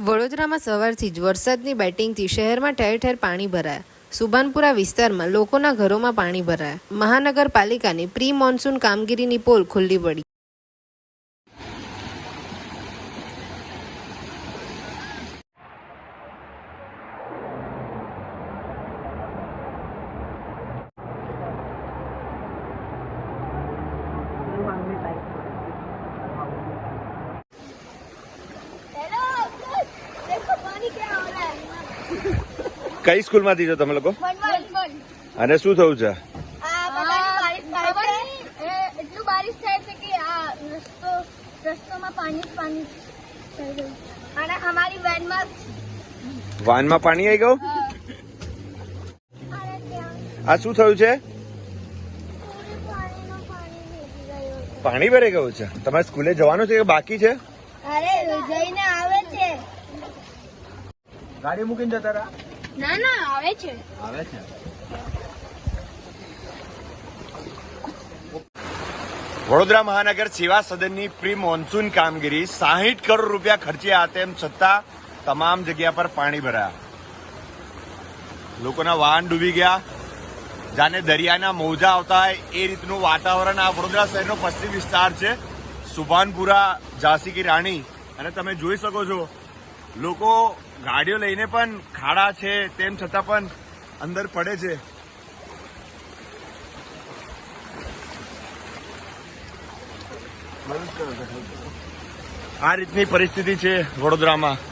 વડોદરામાં સવારથી જ વરસાદની બેટિંગથી શહેરમાં ઠેર ઠેર પાણી ભરાયા. સુભાનપુરા વિસ્તારમાં લોકોના ઘરોમાં પાણી ભરાયા. મહાનગરપાલિકાની પ્રી મોન્સૂન કામગીરીની પોલ ખુલ્લી પડી. કઈ સ્કૂલમાંથી છો તમે લોકો? અને શું થયું છે? એટલું બારિશ પાણી પાણી ગયું આવી ગયું? આ શું થયું છે? પાણી ભરાઈ ગયું છે. તમારે સ્કૂલે જવાનું છે કે બાકી છે? છે. ગાડી મૂકીને જતા રહ્યા? ના ના આવે છે. આવે છે? વડોદરા મહાનગર સેવા સદનની પ્રી મોન્સૂન કામગીરી સાહીઠ કરોડ રૂપિયા ખર્ચ્યા તેમ છતાં તમામ જગ્યા પર પાણી ભરાયા. લોકોના વાહન ડૂબી ગયા. જાને દરિયાના મોજા આવતા હોય એ રીતનું વાતાવરણ આ વડોદરા શહેરનો પશ્ચિમ વિસ્તાર છે. સુભાનપુરા ઝાંસી કી રાણી. અને તમે જોઈ શકો છો લોકો ગાડીઓ લઈને પણ ખાડા છે, તેમ છતાં પણ અંદર પડે છે. આ રીતની પરિસ્થિતિ છે વડોદરામાં.